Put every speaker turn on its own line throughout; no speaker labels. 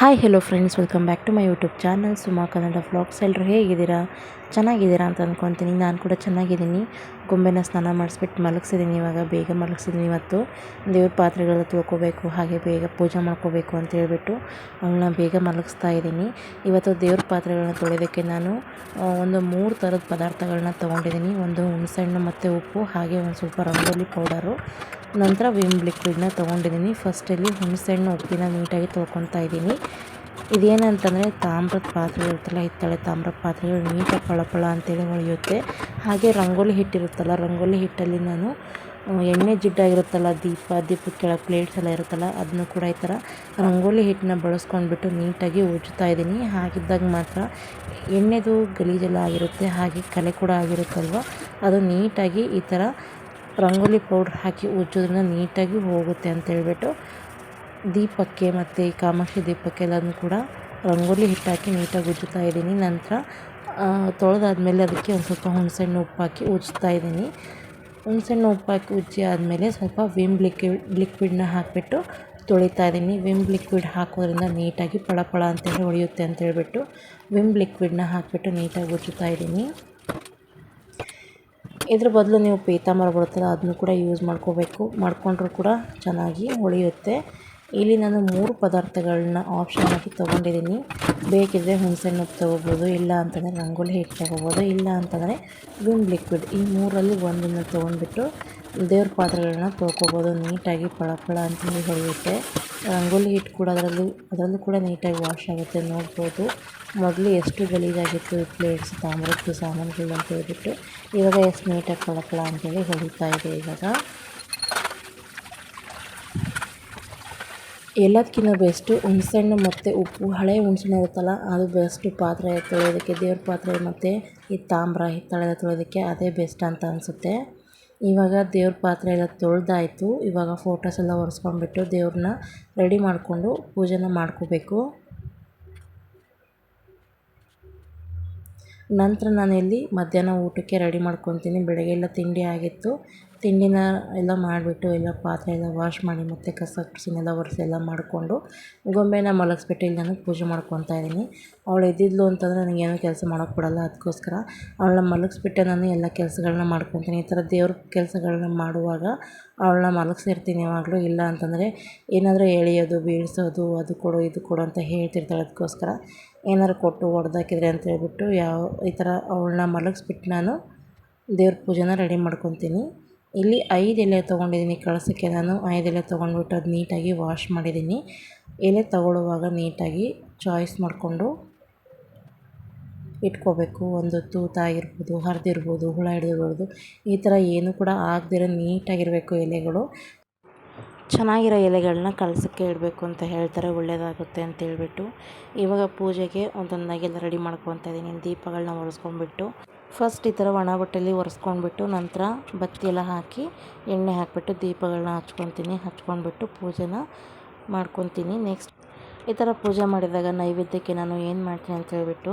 Hi hello friends welcome back to my YouTube channel Suma Kannada vlogs ಎಲ್ಲರೂ ಹೇಗಿದ್ದೀರಾ? ಚೆನ್ನಾಗಿದ್ದೀರಾ ಅಂತ ಅಂದ್ಕೊತೀನಿ ನಾನು ಕೂಡ ಚೆನ್ನಾಗಿದ್ದೀನಿ. ಗೊಂಬೆನ ಸ್ನಾನ ಮಾಡಿಸ್ಬಿಟ್ಟು ಮಲಗಿಸಿದ್ದೀನಿ ಇವಾಗ. ಬೇಗ ಮಲಗಿಸಿದ್ದೀನಿ ಇವತ್ತು. ದೇವ್ರ ಪಾತ್ರೆಗಳು ತೊಳ್ಕೊಬೇಕು ಹಾಗೆ ಬೇಗ ಪೂಜೆ ಮಾಡ್ಕೋಬೇಕು ಅಂತ ಹೇಳಿಬಿಟ್ಟು ಅವಳನ್ನ ಬೇಗ ಮಲಗಿಸ್ತಾ ಇದ್ದೀನಿ. ಇವತ್ತು ದೇವ್ರ ಪಾತ್ರೆಗಳನ್ನ ತೊಳೆಯೋದಕ್ಕೆ ನಾನು ಒಂದು ಮೂರು ಥರದ ಪದಾರ್ಥಗಳನ್ನ ತೊಗೊಂಡಿದ್ದೀನಿ. ಒಂದು ಹುಣಸೆಹಣ್ಣು ಮತ್ತು ಉಪ್ಪು, ಹಾಗೆ ಒಂದು ಸ್ವಲ್ಪ ರಂಗೋಲಿ ಪೌಡರು. ನಂತರ ವಿಮ್ ಲಿಕ್ವಿಡ್ನ ತೊಗೊಂಡಿದ್ದೀನಿ. ಫಸ್ಟಲ್ಲಿ ಹುಣಸೆಹಣ್ಣು ಉಪ್ಪಿನ ನೀಟಾಗಿ ತೊಳ್ಕೊತಾ ಇದ್ದೀನಿ. ಇದೇನಂತಂದರೆ ತಾಮ್ರದ ಪಾತ್ರೆ ಇರುತ್ತಲ್ಲ, ಹಿತ್ತಾಳೆ ತಾಮ್ರದ ಪಾತ್ರೆಗಳು ನೀಟಾಗಿ ಪಳಪಳ ಅಂತೇಳಿ ಹೊಳೆಯುತ್ತೆ ಹಾಗೆ ರಂಗೋಲಿ ಹಿಟ್ಟಿರುತ್ತಲ್ಲ, ರಂಗೋಲಿ ಹಿಟ್ಟಲ್ಲಿ ನಾನು ಎಣ್ಣೆ ಜಿಡ್ಡಾಗಿರುತ್ತಲ್ಲ, ದೀಪ ದೀಪದ ಕೆಳಗೆ ಪ್ಲೇಟ್ಸ್ ಎಲ್ಲ ಇರುತ್ತಲ್ಲ, ಅದನ್ನು ಕೂಡ ಈ ಥರ ರಂಗೋಲಿ ಹಿಟ್ಟನ್ನ ಬಳಸ್ಕೊಂಡ್ಬಿಟ್ಟು ನೀಟಾಗಿ ಉಜ್ಜುತ್ತಾ ಇದ್ದೀನಿ. ಹಾಗಿದ್ದಾಗ ಮಾತ್ರ ಎಣ್ಣೆದು ಗಲೀಜೆಲ್ಲ ಆಗಿರುತ್ತೆ, ಹಾಗೆ ಕಲೆ ಕೂಡ ಆಗಿರುತ್ತಲ್ವ? ಅದು ನೀಟಾಗಿ ಈ ಥರ ರಂಗೋಲಿ ಪೌಡ್ರ್ ಹಾಕಿ ಉಜ್ಜೋದ್ರಿಂದ ನೀಟಾಗಿ ಹೋಗುತ್ತೆ ಅಂತ ಹೇಳ್ಬಿಟ್ಟು ದೀಪಕ್ಕೆ ಮತ್ತು ಈ ಕಾಮಾಕ್ಷಿ ದೀಪಕ್ಕೆ ಎಲ್ಲದನ್ನು ಕೂಡ ರಂಗೋಲಿ ಹಿಟ್ಟಾಕಿ ನೀಟಾಗಿ ಉಜ್ಜುತ್ತಾ ಇದ್ದೀನಿ. ನಂತರ ತೊಳೆದಾದ್ಮೇಲೆ ಅದಕ್ಕೆ ಒಂದು ಸ್ವಲ್ಪ ಹುಣಸೆಹಣ್ಣು ಉಪ್ಪು ಹಾಕಿ ಉಜ್ಜ್ತಾ ಇದ್ದೀನಿ. ಹುಣಸೆಹಣ್ಣು ಉಪ್ಪು ಹಾಕಿ ಉಜ್ಜಿ ಆದಮೇಲೆ ಸ್ವಲ್ಪ ವಿಮ್ ಲಿಕ್ವಿಡ್ ಲಿಕ್ವಿಡ್ನ ಹಾಕಿಬಿಟ್ಟು ತೊಳಿತಾ ಇದ್ದೀನಿ. ವಿಮ್ ಲಿಕ್ವಿಡ್ ಹಾಕೋದ್ರಿಂದ ನೀಟಾಗಿ ಪಳ ಪಳ ಅಂತೇಳಿ ಹೊಳೆಯುತ್ತೆ ಅಂತ ಹೇಳ್ಬಿಟ್ಟು ವಿಮ್ ಲಿಕ್ವಿಡ್ನ ಹಾಕಿಬಿಟ್ಟು ನೀಟಾಗಿ ಉಜ್ಜುತ್ತಾ ಇದ್ದೀನಿ. ಇದ್ರ ಬದಲು ನೀವು ಪೀತಾಂಬರ ಬರುತ್ತಲ್ಲ ಅದನ್ನು ಕೂಡ ಯೂಸ್ ಮಾಡ್ಕೋಬೇಕು. ಮಾಡಿಕೊಂಡ್ರೂ ಕೂಡ ಚೆನ್ನಾಗಿ ಹೊಳೆಯುತ್ತೆ. ಇಲ್ಲಿ ನಾನು ಮೂರು ಪದಾರ್ಥಗಳನ್ನ ಆಪ್ಷನ್ ಆಗಿ ತೊಗೊಂಡಿದ್ದೀನಿ. ಬೇಕಿದ್ದರೆ ಹುಣಸೆಹಣ್ಣು ತೊಗೋಬೋದು, ಇಲ್ಲ ಅಂತಂದರೆ ರಂಗೋಲಿ ಹಿಟ್ಟು ತೊಗೋಬೋದು, ಇಲ್ಲ ಅಂತಂದರೆ ವಿಮ್ ಲಿಕ್ವಿಡ್. ಈ ಮೂರಲ್ಲಿ ಒಂದನ್ನು ತೊಗೊಂಡ್ಬಿಟ್ಟು ದೇವ್ರ ಪಾತ್ರೆಗಳನ್ನ ತೊಳ್ಕೊಬೋದು. ನೀಟಾಗಿ ಫಳ ಅಂತ ಅಂತೇಳಿ ಹೊಳೆಯುತ್ತೆ ರಂಗೋಲಿ ಹಿಟ್ಟು ಕೂಡ ಅದರಲ್ಲೂ ಅದರಲ್ಲೂ ಕೂಡ ನೀಟಾಗಿ ವಾಶ್ ಆಗುತ್ತೆ, ನೋಡ್ಬೋದು. ಮೊದಲು ಎಷ್ಟು ಗಲೀಜಾಗಿತ್ತು ಈ ಪ್ಲೇಟ್ಸ್ ತಾಮ್ರದ್ದು ಸಾಮಾನುಗಳು ಅಂತ ಹೇಳ್ಬಿಟ್ಟು ಇವಾಗ ಎಷ್ಟು ನೀಟಾಗಿ ಫಳ ಫಳ ಅಂತೇಳಿ ಹೊಳಿತಾ ಇದೆ ಇವಾಗ. ಎಲ್ಲದಕ್ಕಿಂತ ಬೆಸ್ಟು ಹುಣಸೆಹಣ್ಣು ಮತ್ತು ಉಪ್ಪು, ಹಳೆ ಹುಣಸೆಹಣ್ಣು ಇರುತ್ತಲ್ಲ, ಅದು ಬೆಸ್ಟು ಪಾತ್ರೆ ತೊಳೆಯೋದಕ್ಕೆ, ದೇವ್ರ ಪಾತ್ರೆ ಮತ್ತು ಈ ತಾಮ್ರ ಹಿತ್ತಾಳೆ ತೊಳೆಯೋದಕ್ಕೆ ಅದೇ ಬೆಸ್ಟ್ ಅಂತ ಅನಿಸುತ್ತೆ. ಇವಾಗ ದೇವ್ರ ಪಾತ್ರೆ ಎಲ್ಲ ತೊಳೆದಾಯಿತು, ಇವಾಗ ಫೋಟೋಸ್ ಎಲ್ಲ ಒರೆಸ್ಕೊಂಡ್ಬಿಟ್ಟು ದೇವ್ರನ್ನ ರೆಡಿ ಮಾಡಿಕೊಂಡು ಪೂಜೆನ ಮಾಡ್ಕೋಬೇಕು. ನಂತರ ನಾನಿಲ್ಲಿ ಮಧ್ಯಾಹ್ನ ಊಟಕ್ಕೆ ರೆಡಿ ಮಾಡ್ಕೊತೀನಿ, ಬೆಳಗ್ಗೆ ಎಲ್ಲ ತಿಂಡಿ ಆಗಿತ್ತು. ತಿಂಡಿನ ಎಲ್ಲ ಮಾಡಿಬಿಟ್ಟು ಎಲ್ಲ ಪಾತ್ರೆ ಎಲ್ಲ ವಾಶ್ ಮಾಡಿ ಮತ್ತು ಕಸ ಗುಡ್ಸಿನೆಲ್ಲ ಒರೆಸಿ ಎಲ್ಲ ಮಾಡಿಕೊಂಡು ಗೊಂಬೆನ ಮಲಗಿಸ್ಬಿಟ್ಟು ಇಲ್ಲಿ ನಾನು ಪೂಜೆ ಮಾಡ್ಕೊತಾ ಇದ್ದೀನಿ. ಅವಳು ಎದ್ದಿದ್ಲು ಅಂತಂದರೆ ನನಗೇನು ಕೆಲಸ ಮಾಡೋಕ್ಕೆ ಬಿಡಲ್ಲ ಅದಕ್ಕೋಸ್ಕರ ಅವಳನ್ನ ಮಲಗಿಸ್ಬಿಟ್ಟೆ ನಾನು ಎಲ್ಲ ಕೆಲಸಗಳನ್ನ ಮಾಡ್ಕೊತೀನಿ ಈ ಥರ ದೇವ್ರ ಕೆಲಸಗಳನ್ನ ಮಾಡುವಾಗ ಅವಳನ್ನ ಮಲಗಿಸಿರ್ತೀನಿ ಯಾವಾಗಲೂ. ಇಲ್ಲ ಅಂತಂದರೆ ಏನಾದರೂ ಎಳೆಯೋದು, ಬೀಳಿಸೋದು, ಅದು ಕೊಡು, ಇದು ಕೊಡು ಅಂತ ಹೇಳ್ತಿರ್ತಾಳೆ ಅದಕ್ಕೋಸ್ಕರ ಏನಾದ್ರು ಕೊಟ್ಟು ಹೊಡೆದಾಕಿದ್ರೆ ಅಂತ ಹೇಳ್ಬಿಟ್ಟು ಯಾವ ಈ ಥರ ಅವಳನ್ನ ಮಲಗಿಸ್ಬಿಟ್ಟು ನಾನು ದೇವ್ರ ಪೂಜೆನ ರೆಡಿ ಮಾಡ್ಕೊತೀನಿ ಇಲ್ಲಿ ಐದು ಎಲೆ ತೊಗೊಂಡಿದ್ದೀನಿ. ಕಳಸಕ್ಕೆ ನಾನು ಐದು ಎಲೆ ತೊಗೊಂಡ್ಬಿಟ್ಟು ಅದು ನೀಟಾಗಿ ವಾಶ್ ಮಾಡಿದ್ದೀನಿ. ಎಲೆ ತಗೊಳ್ಳುವಾಗ ನೀಟಾಗಿ ಚಾಯ್ಸ್ ಮಾಡಿಕೊಂಡು ಇಟ್ಕೋಬೇಕು. ಒಂದು ತೂತಾಗಿರ್ಬೋದು ಹರಿದಿರ್ಬೋದು, ಹುಳ ಹಿಡಿದಿರ್ಬೋದು ಈ ಥರ ಏನು ಕೂಡ ಆಗದಿರೋ ನೀಟಾಗಿರಬೇಕು ಎಲೆಗಳು. ಚೆನ್ನಾಗಿರೋ ಎಲೆಗಳನ್ನ ಕಲಸಕ್ಕೆ ಇಡಬೇಕು ಅಂತ ಹೇಳ್ತಾರೆ. ಒಳ್ಳೆಯದಾಗುತ್ತೆ ಅಂತ ಹೇಳ್ಬಿಟ್ಟು ಇವಾಗ ಪೂಜೆಗೆ ಒಂದೊಂದಾಗೆಲ್ಲ ರೆಡಿ ಮಾಡ್ಕೊತಾ ಇದ್ದೀನಿ. ದೀಪಗಳನ್ನ ಒರೆಸ್ಕೊಂಡ್ಬಿಟ್ಟು. ಫಸ್ಟ್ ಈ ಥರ ಒಣ ಬಟ್ಟೆಯಲ್ಲಿ ಒರೆಸ್ಕೊಂಡ್ಬಿಟ್ಟು ನಂತರ ಬತ್ತಿ ಎಲ್ಲ ಹಾಕಿ ಎಣ್ಣೆ ಹಾಕಿಬಿಟ್ಟು ದೀಪಗಳನ್ನ ಹಚ್ಕೊತೀನಿ. ಹಚ್ಕೊಂಡ್ಬಿಟ್ಟು ಪೂಜೆನ ಮಾಡ್ಕೊತೀನಿ. ನೆಕ್ಸ್ಟ್ ಈ ಥರ ಪೂಜೆ ಮಾಡಿದಾಗ ನೈವೇದ್ಯಕ್ಕೆ ನಾನು ಏನು ಮಾಡ್ತೀನಿ ಅಂತ ಹೇಳ್ಬಿಟ್ಟು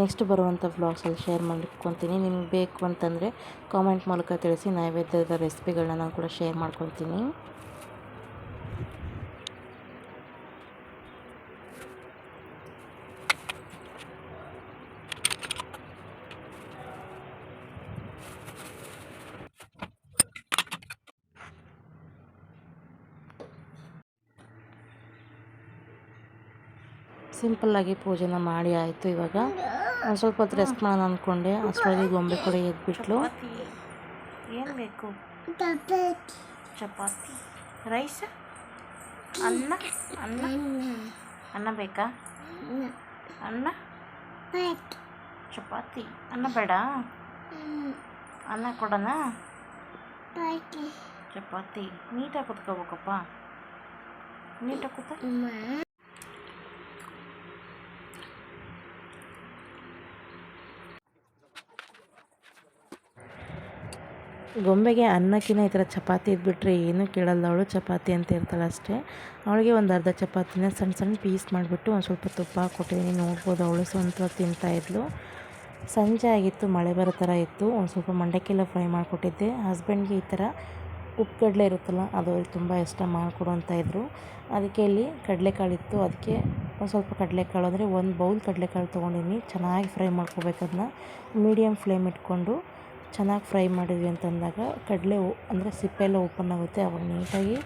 ನೆಕ್ಸ್ಟ್ ಬರುವಂಥ ವ್ಲಾಗ್ಸಲ್ಲಿ ಶೇರ್ ಮಾಡ್ಕೊತೀನಿ. ನಿಮ್ಗೆ ಬೇಕು ಅಂತಂದರೆ ಕಾಮೆಂಟ್ ಮೂಲಕ ತಿಳಿಸಿ ನೈವೇದ್ಯದ ರೆಸಿಪಿಗಳನ್ನ ನಾನು ಕೂಡ ಶೇರ್ ಮಾಡ್ಕೊತೀನಿ. ಸಿಂಪಲ್ಲಾಗಿ ಪೂಜೆನ ಮಾಡಿ ಆಯಿತು ಇವಾಗ. ಒಂದು ಸ್ವಲ್ಪ ಹೊತ್ತು ರೆಸ್ಟ್ ಮಾಡೋಣ ಅಂದ್ಕೊಂಡೆ ಅಷ್ಟರಲ್ಲಿ ಗೊಂಬೆ ಕೂಡ ಎದ್ಬಿಟ್ಲು. ಏನು ಬೇಕು? ಚಪಾತಿ. ರೈಸ್? ಅನ್ನ? ಅನ್ನ? ಅನ್ನ ಬೇಕಾ? ಅನ್ನ. ಚಪಾತಿ. ಅನ್ನ ಬೇಡ? ಅನ್ನ ಕೊಡೋಣ ಚಪಾತಿ. ನೀಟಾಗಿ ಕುತ್ಕೋಬೇಕಪ್ಪ. ನೀಟಾಗಿ ಕೂತ ಗೊಂಬೆಗೆ ಅನ್ನಕ್ಕಿಂತ ಈ ಥರ ಚಪಾತಿ ಇದ್ಬಿಟ್ರೆ ಏನೂ ಕೇಳಲ್ಲ ಅವಳು ಚಪಾತಿ ಅಂತ ಇರ್ತಾಳೆ ಅಷ್ಟೇ. ಅವಳಿಗೆ ಒಂದು ಅರ್ಧ ಚಪಾತಿನ ಸಣ್ಣ ಸಣ್ಣ ಪೀಸ್ ಮಾಡಿಬಿಟ್ಟು ಒಂದು ಸ್ವಲ್ಪ ತುಪ್ಪ ಕೊಟ್ಟಿದ್ದೀನಿ ನೋಡ್ಬೋದು ಅವಳು ಸ್ವಂತ ತಿಂತಾಯಿದ್ಲು ಸಂಜೆ ಆಗಿತ್ತು, ಮಳೆ ಬರೋ ಥರ ಇತ್ತು. ಒಂದು ಸ್ವಲ್ಪ ಮಂಡಕ್ಕೆಲ್ಲ ಫ್ರೈ ಮಾಡಿಕೊಟ್ಟಿದ್ದೆ. ಹಸ್ಬೆಂಡ್ಗೆ ಈ ಥರ ಉಪ್ಪುಗಡಲೆ ಇರುತ್ತಲ್ಲ, ಅದು ಅವ್ರಿಗೆ ತುಂಬ ಇಷ್ಟ ಮಾಡಿಕೊಡು ಅಂತ ಇದ್ದರು. ಅದಕ್ಕೆ ಇಲ್ಲಿ ಕಡಲೆಕಾಳಿತ್ತು ಅದಕ್ಕೆ ಒಂದು ಸ್ವಲ್ಪ ಕಡಲೆಕಾಳು, ಅಂದರೆ ಒಂದು ಬೌಲ್ ಕಡಲೆಕಾಳು ತೊಗೊಂಡಿನಿ ಚೆನ್ನಾಗಿ ಫ್ರೈ ಮಾಡ್ಕೋಬೇಕು ಅದನ್ನ. ಮೀಡಿಯಮ್ ಫ್ಲೇಮ್ ಇಟ್ಕೊಂಡು ಚೆನ್ನಾಗಿ ಫ್ರೈ ಮಾಡಿದ್ವಿ ಅಂತಂದಾಗ ಕಡಲೆ ಅಂದರೆ ಸಿಪ್ಪೆಲ್ಲ ಓಪನ್ ಆಗುತ್ತೆ, ಅವಾಗ ನೀಟಾಗಿ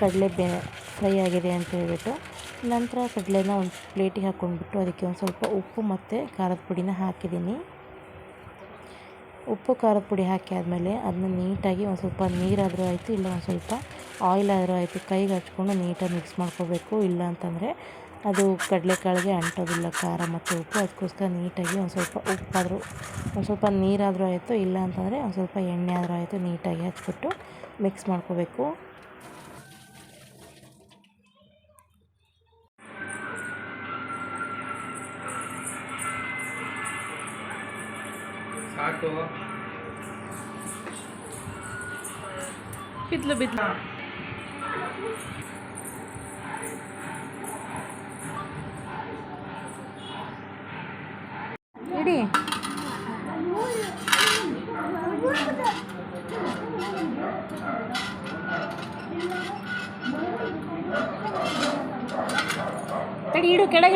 ಕಡಲೆ ಬೆ, ಫ್ರೈ ಆಗಿದೆ ಅಂತ ಹೇಳಿಬಿಟ್ಟು ನಂತರ ಕಡಲೆನ ಒಂದು ಪ್ಲೇಟಿಗೆ ಹಾಕ್ಕೊಂಡ್ಬಿಟ್ಟು ಅದಕ್ಕೆ ಒಂದು ಸ್ವಲ್ಪ ಉಪ್ಪು ಮತ್ತು ಖಾರದ ಪುಡಿನ ಹಾಕಿದ್ದೀನಿ. ಉಪ್ಪು ಖಾರದ ಪುಡಿ ಹಾಕಿ ಆದಮೇಲೆ ಅದನ್ನ ನೀಟಾಗಿ ಒಂದು ಸ್ವಲ್ಪ ನೀರಾದರೂ ಆಯಿತು, ಇಲ್ಲ ಒಂದು ಸ್ವಲ್ಪ ಆಯಿಲ್ ಆದರೂ ಆಯಿತು, ಕೈಗೆ ಹಚ್ಕೊಂಡು ನೀಟಾಗಿ ಮಿಕ್ಸ್ ಮಾಡ್ಕೋಬೇಕು, ಇಲ್ಲ ಅಂತಂದರೆ ಅದು ಕಡಲೆಕಾಳಿಗೆ ಅಂಟೋದಿಲ್ಲ ಖಾರ ಮತ್ತು ಉಪ್ಪು. ಅದಕ್ಕೋಸ್ಕರ ನೀಟಾಗಿ ಒಂದು ಸ್ವಲ್ಪ ಉಪ್ಪಾದರೂ ಒಂದು ಸ್ವಲ್ಪ ನೀರಾದರೂ ಆಯಿತು. ಇಲ್ಲ ಅಂತಂದರೆ ಒಂದು ಸ್ವಲ್ಪ ಎಣ್ಣೆ ಆದರೂ ಆಯಿತು ನೀಟಾಗಿ ಹಚ್ಬಿಟ್ಟು ಮಿಕ್ಸ್ ಮಾಡ್ಕೋಬೇಕು.
ಸಾಕು.
ಬಿದ್ಲು ಬಿದ್ಲು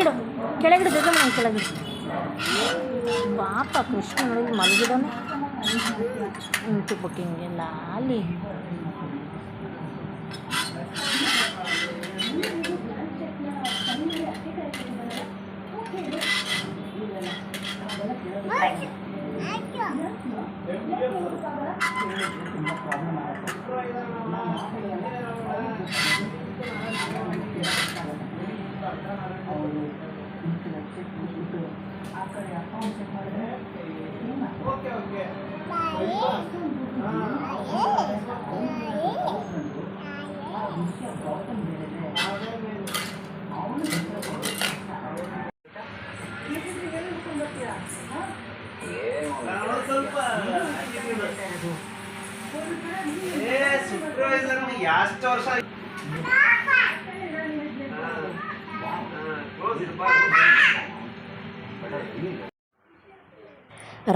ತಡಿ ಇಡು ಕೆಳಗಿಡು ಕೆಳಗಿಡು ಜೊತೆ ಕೆಳಗಿಡು ಪಾಪ ಕೃಷ್ಣ ನೋಡಿ ಮಲಗಿದಾನೆ ಇಂಟು ಬುಕ್ಕಿಂಗೆಲ್ಲ ಅಲ್ಲಿ
ಎಷ್ಟು ವರ್ಷ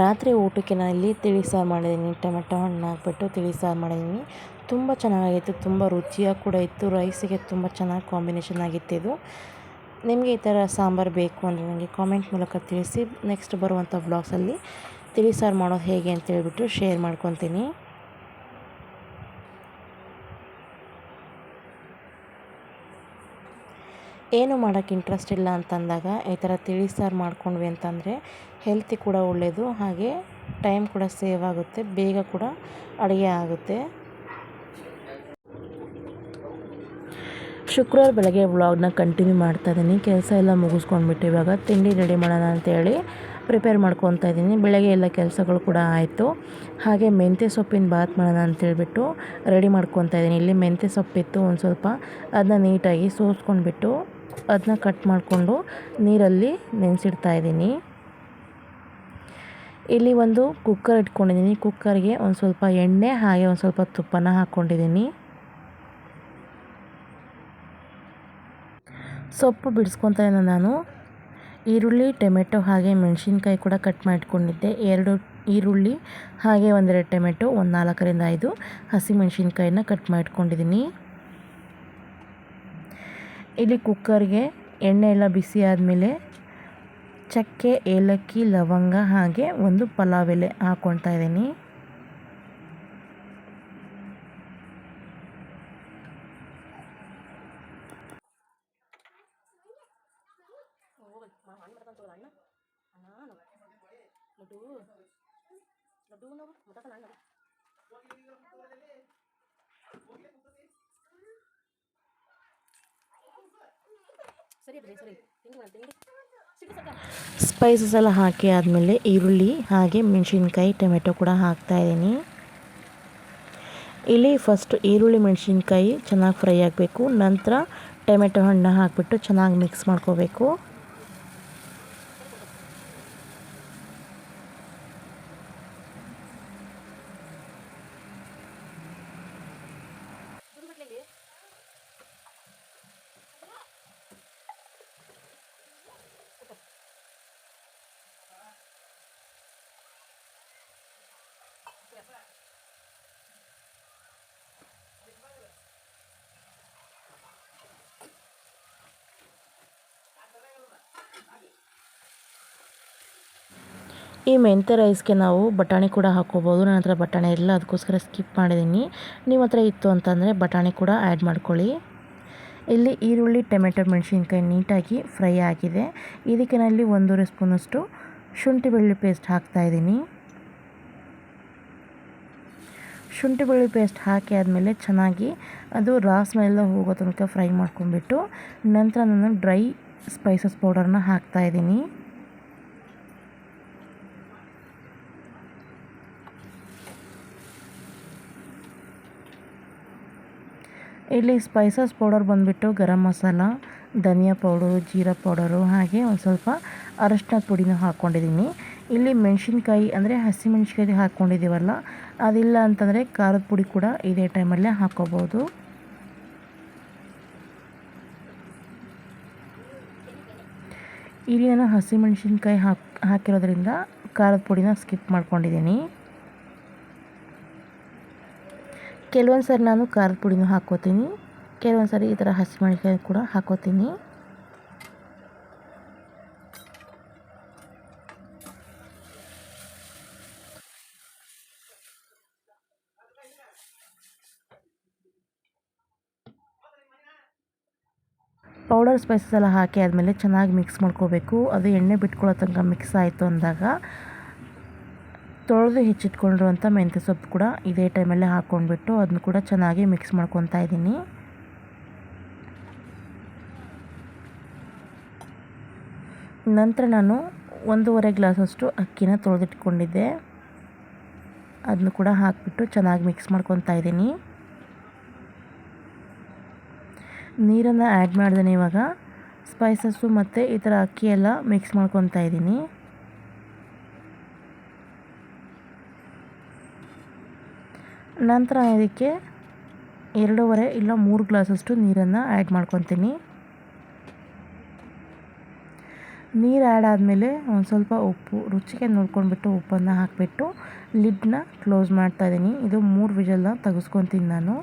ರಾತ್ರಿ ಊಟಕ್ಕೆ ನಾನು ಇಲ್ಲಿ ತಿಳಿ ಸಾರು ಮಾಡಿದ್ದೀನಿ, ಟೊಮೆಟೊ ಹಣ್ಣು ಹಾಕ್ಬಿಟ್ಟು ತಿಳಿ ಸಾರು ಮಾಡಿದ್ದೀನಿ. ತುಂಬ ಚೆನ್ನಾಗಿತ್ತು ತುಂಬ ರುಚಿಯಾಗಿ ಕೂಡ ಇತ್ತು, ರೈಸಿಗೆ ತುಂಬ ಚೆನ್ನಾಗಿ ಕಾಂಬಿನೇಷನ್ ಆಗಿತ್ತು ಇದು. ನಿಮಗೆ ಈ ಥರ ಸಾಂಬಾರು ಬೇಕು ಅಂದರೆ ನನಗೆ ಕಾಮೆಂಟ್ ಮೂಲಕ ತಿಳಿಸಿ, ನೆಕ್ಸ್ಟ್ ಬರುವಂಥ ಬ್ಲಾಗ್ಸಲ್ಲಿ ತಿಳಿ ಸಾರು ಮಾಡೋದು ಹೇಗೆ ಅಂತ ಹೇಳ್ಬಿಟ್ಟು ಶೇರ್ ಮಾಡ್ಕೊತೀನಿ. ಏನು ಮಾಡೋಕ್ಕೆ ಇಂಟ್ರೆಸ್ಟ್ ಇಲ್ಲ ಅಂತಂದಾಗ ಈ ಥರ ತಿಳಿ ಸಾರು ಮಾಡ್ಕೊಂಡ್ವಿ ಅಂತಂದರೆ ಹೆಲ್ತಿ ಕೂಡ ಒಳ್ಳೆಯದು ಹಾಗೆ ಟೈಮ್ ಕೂಡ ಸೇವ್ ಆಗುತ್ತೆ, ಬೇಗ ಕೂಡ ಅಡುಗೆ ಆಗುತ್ತೆ. ಶುಕ್ರವಾರ ಬೆಳಗ್ಗೆ ವ್ಲಾಗ್ನ ಕಂಟಿನ್ಯೂ ಮಾಡ್ತಾ ಇದ್ದೀನಿ, ಕೆಲಸ ಎಲ್ಲ ಮುಗಿಸ್ಕೊಂಡ್ಬಿಟ್ಟು ಇವಾಗ ತಿಂಡಿ ರೆಡಿ ಮಾಡೋಣ ಅಂತೇಳಿ ಪ್ರಿಪೇರ್ ಮಾಡ್ಕೊತಾ ಇದ್ದೀನಿ. ಬೆಳಗ್ಗೆ ಎಲ್ಲ ಕೆಲಸಗಳು ಕೂಡ ಆಯಿತು. ಹಾಗೆ ಮೆಂತ್ಯ ಸೊಪ್ಪಿನ ಬಾತ್ ಮಾಡೋಣ ಅಂತೇಳ್ಬಿಟ್ಟು ರೆಡಿ ಮಾಡ್ಕೊತಾ ಇದ್ದೀನಿ. ಇಲ್ಲಿ ಮೆಂತ್ಯ ಸೊಪ್ಪಿತ್ತು ಒಂದು ಸ್ವಲ್ಪ, ಅದನ್ನ ನೀಟಾಗಿ ಸೋಸ್ಕೊಂಡ್ಬಿಟ್ಟು ಅದನ್ನ ಕಟ್ ಮಾಡಿಕೊಂಡು ನೀರಲ್ಲಿ ನೆನೆಸಿಡ್ತಾ ಇದ್ದೀನಿ. ಇಲ್ಲಿ ಒಂದು ಕುಕ್ಕರ್ ಇಟ್ಕೊಂಡಿದ್ದೀನಿ. ಕುಕ್ಕರ್ಗೆ ಒಂದು ಸ್ವಲ್ಪ ಎಣ್ಣೆ ಹಾಗೆ ಒಂದು ಸ್ವಲ್ಪ ತುಪ್ಪನ ಹಾಕ್ಕೊಂಡಿದ್ದೀನಿ ಸೊಪ್ಪು ಬಿಡಿಸ್ಕೊತಾ ನಾನು. ಈರುಳ್ಳಿ, ಟೊಮೆಟೊ ಹಾಗೆ ಮೆಣಸಿನ್ಕಾಯಿ ಕೂಡ ಕಟ್ ಮಾಡಿಟ್ಕೊಂಡಿದ್ದೆ ಎರಡು ಈರುಳ್ಳಿ ಹಾಗೆ ಒಂದೆರಡು ಟೊಮೆಟೊ, ಒಂದು ನಾಲ್ಕರಿಂದ ಐದು ಹಸಿಮೆಣಸಿನ್ಕಾಯಿನ ಕಟ್ ಮಾಡಿಟ್ಕೊಂಡಿದ್ದೀನಿ ಇಲ್ಲಿ ಕುಕ್ಕರ್ಗೆ ಎಣ್ಣೆ ಎಲ್ಲ ಬಿಸಿ ಆದಮೇಲೆ ಚಕ್ಕೆ, ಏಲಕ್ಕಿ, ಲವಂಗ ಹಾಗೆ ಒಂದು ಪಲಾವ್ ಎಲೆ ಹಾಕ್ಕೊಳ್ತಾ ಇದ್ದೀನಿ. ಸ್ಪೈಸಸ್ ಎಲ್ಲ ಹಾಕಿ ಆದಮೇಲೆ ಈರುಳ್ಳಿ, ಹಾಗೆ ಮೆಣಸಿನ್ಕಾಯಿ, ಟೊಮೆಟೊ ಕೂಡ ಹಾಕ್ತಾ ಇದ್ದೀನಿ. ಇಲ್ಲಿ ಫಸ್ಟ್ ಈರುಳ್ಳಿ, ಮೆಣಸಿನ್ಕಾಯಿ ಚೆನ್ನಾಗಿ ಫ್ರೈ ಆಗಬೇಕು. ನಂತರ ಟೊಮೆಟೊ ಹಣ್ಣು ಹಾಕಿಬಿಟ್ಟು ಚೆನ್ನಾಗಿ ಮಿಕ್ಸ್ ಮಾಡ್ಕೋಬೇಕು. ಈ ಮೆಂತ್ಯ ರೈಸ್ಗೆ ನಾವು ಬಟಾಣಿ ಕೂಡ ಹಾಕ್ಕೋಬೋದು. ನನ್ನ ಹತ್ರ ಬಟಾಣಿ ಇಲ್ಲ, ಅದಕ್ಕೋಸ್ಕರ ಸ್ಕಿಪ್ ಮಾಡಿದ್ದೀನಿ. ನಿಮ್ಮ ಹತ್ರ ಇತ್ತು ಅಂತಂದರೆ ಬಟಾಣಿ ಕೂಡ ಆ್ಯಡ್ ಮಾಡ್ಕೊಳ್ಳಿ. ಇಲ್ಲಿ ಈರುಳ್ಳಿ, ಟೊಮೆಟೊ, ಮೆಣಸಿನ್ಕಾಯಿ ನೀಟಾಗಿ ಫ್ರೈ ಆಗಿದೆ. ಇದಕ್ಕೆ ನಲ್ಲಿ ಒಂದೂವರೆ ಸ್ಪೂನಷ್ಟು ಶುಂಠಿ ಬೆಳ್ಳುಳ್ಳಿ ಪೇಸ್ಟ್ ಹಾಕ್ತಾಯಿದ್ದೀನಿ ಶುಂಠಿ ಬೆಳ್ಳುಳ್ಳಿ ಪೇಸ್ಟ್ ಹಾಕಿ ಆದಮೇಲೆ ಚೆನ್ನಾಗಿ ಅದು ರಾ ಸ್ಮೆಲ್ಲ ಹೋಗೋ ತನಕ ಫ್ರೈ ಮಾಡ್ಕೊಂಡ್ಬಿಟ್ಟು ನಂತರ ನಾನು ಡ್ರೈ ಸ್ಪೈಸಸ್ ಪೌಡರ್ನ ಹಾಕ್ತಾಯಿದ್ದೀನಿ ಇಲ್ಲಿ ಸ್ಪೈಸಸ್ ಪೌಡರ್ ಬಂದುಬಿಟ್ಟು ಗರಂ ಮಸಾಲ, ಧನಿಯಾ ಪೌಡರು ಜೀರಾ ಪೌಡರು ಹಾಗೆ ಒಂದು ಸ್ವಲ್ಪ ಅರಶಿನ ಪುಡಿನ ಹಾಕ್ಕೊಂಡಿದ್ದೀನಿ ಇಲ್ಲಿ ಮೆಣಸಿನ್ಕಾಯಿ ಅಂದರೆ ಹಸಿಮೆಣ್ಸಿನ್ಕಾಯಿ ಹಾಕ್ಕೊಂಡಿದ್ದೀವಲ್ಲ ಅದಿಲ್ಲ ಅಂತಂದರೆ ಖಾರದ ಪುಡಿ ಕೂಡ ಇದೇ ಟೈಮಲ್ಲೇ ಹಾಕ್ಕೋಬೋದು ಇಲ್ಲಿ ನಾನು ಹಸಿಮೆಣ್ಸಿನ್ಕಾಯಿ ಹಾಕಿ, ಹಾಕಿರೋದ್ರಿಂದ ಖಾರದ ಪುಡಿನ ಸ್ಕಿಪ್ ಮಾಡ್ಕೊಂಡಿದ್ದೀನಿ. ಕೆಲವೊಂದು ಸರಿ ನಾನು ಖಾರದ ಪುಡಿನೂ ಹಾಕೋತೀನಿ ಕೆಲವೊಂದು ಸರಿ ಈ ಥರ ಹಸಿಮೆಣಸಿಕಾಯಿ ಕೂಡ ಹಾಕ್ಕೋತೀನಿ. ಪೌಡರ್ ಸ್ಪೈಸಸ್ ಎಲ್ಲ ಹಾಕಿ ಆದಮೇಲೆ ಚೆನ್ನಾಗಿ ಮಿಕ್ಸ್ ಮಾಡ್ಕೋಬೇಕು. ಅದು ಎಣ್ಣೆ ಬಿಟ್ಕೊಳ್ಳೋ ತನಕ ಮಿಕ್ಸ್ ಆಯಿತು ಅಂದಾಗ ತೊಳೆದು ಹೆಚ್ಚಿಟ್ಕೊಂಡಿರುವಂಥ ಮೆಂತ್ಯ ಸೊಪ್ಪು ಕೂಡ ಇದೇ ಟೈಮಲ್ಲೇ ಹಾಕ್ಕೊಂಡ್ಬಿಟ್ಟು ಅದನ್ನು ಕೂಡ ಚೆನ್ನಾಗಿ ಮಿಕ್ಸ್ ಮಾಡ್ಕೊತಾ ಇದ್ದೀನಿ. ನಂತರ ನಾನು ಒಂದೂವರೆ ಗ್ಲಾಸಷ್ಟು ಅಕ್ಕಿನ ತೊಳೆದಿಟ್ಕೊಂಡಿದ್ದೆ. ಅದನ್ನು ಕೂಡ ಹಾಕಿಬಿಟ್ಟು ಚೆನ್ನಾಗಿ ಮಿಕ್ಸ್ ಮಾಡ್ಕೊತಾ ಇದ್ದೀನಿ. ನೀರನ್ನು ಆ್ಯಡ್ ಮಾಡ್ದೇನೆ ಇವಾಗ. ಸ್ಪೈಸಸ್ಸು ಮತ್ತು ಈ ಥರ ಅಕ್ಕಿ ಎಲ್ಲ ಮಿಕ್ಸ್ ಮಾಡ್ಕೊತಾ ಇದ್ದೀನಿ. ನಂತರ ಇದಕ್ಕೆ ಎರಡೂವರೆ ಇಲ್ಲ ಮೂರು ಗ್ಲಾಸಷ್ಟು ನೀರನ್ನು ಆ್ಯಡ್ ಮಾಡ್ಕೊತೀನಿ. ನೀರು ಆ್ಯಡ್ ಆದಮೇಲೆ ಒಂದು ಸ್ವಲ್ಪ ಉಪ್ಪು, ರುಚಿಗೆ ನೋಡ್ಕೊಂಡ್ಬಿಟ್ಟು ಉಪ್ಪನ್ನು ಹಾಕಿಬಿಟ್ಟು ಲಿಡ್ನ ಕ್ಲೋಸ್ ಮಾಡ್ತಾಯಿದ್ದೀನಿ ಇದು ಮೂರು ವಿಜಲ್ನ ತೆಗೆಸ್ಕೊತೀನಿ ನಾನು.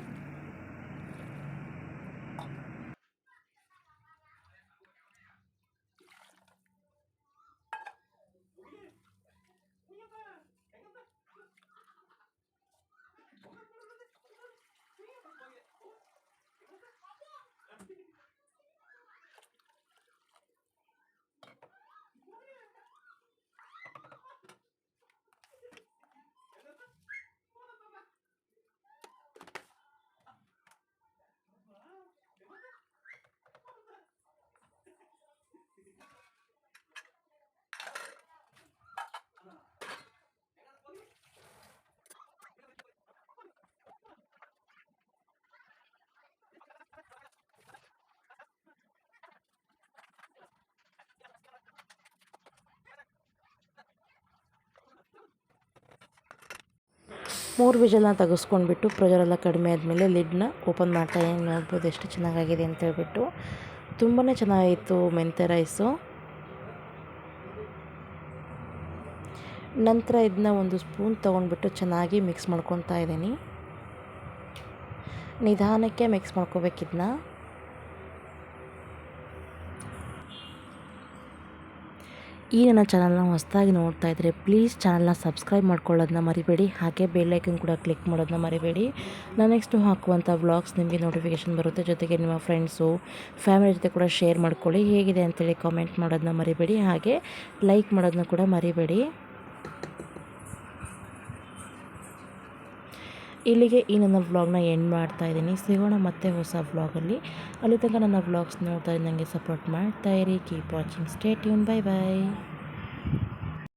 ಮೂರು ವಿಜಲ್ನ ತೆಗೆಸ್ಕೊಂಡ್ಬಿಟ್ಟು ಪ್ರೆಷರೆಲ್ಲ ಕಡಿಮೆ ಆದಮೇಲೆ ಲಿಡ್ನ ಓಪನ್ ಮಾಡ್ತಾ ನೋಡ್ಬೋದು ಎಷ್ಟು ಚೆನ್ನಾಗಾಗಿದೆ ಅಂತ ಹೇಳ್ಬಿಟ್ಟು ತುಂಬಾ ಚೆನ್ನಾಗಿತ್ತು ಮೆಂತ್ಯ ರೈಸು. ನಂತರ ಇದನ್ನ ಒಂದು ಸ್ಪೂನ್ ತೊಗೊಂಡ್ಬಿಟ್ಟು ಚೆನ್ನಾಗಿ ಮಿಕ್ಸ್ ಮಾಡ್ಕೊತಾ ಇದ್ದೀನಿ. ನಿಧಾನಕ್ಕೆ ಮಿಕ್ಸ್ ಮಾಡ್ಕೋಬೇಕಿದ್ನ ಈ ನನ್ನ ಚಾನಲ್ನ ಹೊಸದಾಗಿ ನೋಡ್ತಾ ಇದ್ದರೆ ಪ್ಲೀಸ್ ಚಾನಲ್ನ ಸಬ್ಸ್ಕ್ರೈಬ್ ಮಾಡ್ಕೊಳ್ಳೋದನ್ನ ಮರಿಬೇಡಿ. ಹಾಗೆ ಬೆಲ್ಲೈಕನ್ ಕೂಡ ಕ್ಲಿಕ್ ಮಾಡೋದನ್ನ ಮರಿಬೇಡಿ. ನಾನು ನೆಕ್ಸ್ಟು ಹಾಕುವಂಥ ವ್ಲಾಗ್ಸ್ ನಿಮಗೆ ನೋಟಿಫಿಕೇಷನ್ ಬರುತ್ತೆ. ಜೊತೆಗೆ ನಿಮ್ಮ ಫ್ರೆಂಡ್ಸು ಫ್ಯಾಮಿಲಿ ಜೊತೆ ಕೂಡ ಶೇರ್ ಮಾಡ್ಕೊಳ್ಳಿ. ಹೇಗಿದೆ ಅಂತೇಳಿ ಕಾಮೆಂಟ್ ಮಾಡೋದನ್ನ ಮರಿಬೇಡಿ. ಹಾಗೆ ಲೈಕ್ ಮಾಡೋದನ್ನ ಕೂಡ ಮರಿಬೇಡಿ. ಇಲ್ಲಿಗೆ ಈ ನನ್ನ ವ್ಲಾಗ್ನ ಎಂಡ್ ಮಾಡ್ತಾ ಇದ್ದೀನಿ. ಸಿಗೋಣ ಮತ್ತೆ ಹೊಸ ವ್ಲಾಗಲ್ಲಿ. ಅಲ್ಲಿ ತನಕ ನನ್ನ ವ್ಲಾಗ್ಸ್ ನೋಡ್ತಾ ನನಗೆ ಸಪೋರ್ಟ್ ಮಾಡ್ತಾ ಇರಿ. Keep watching stay tune bye bye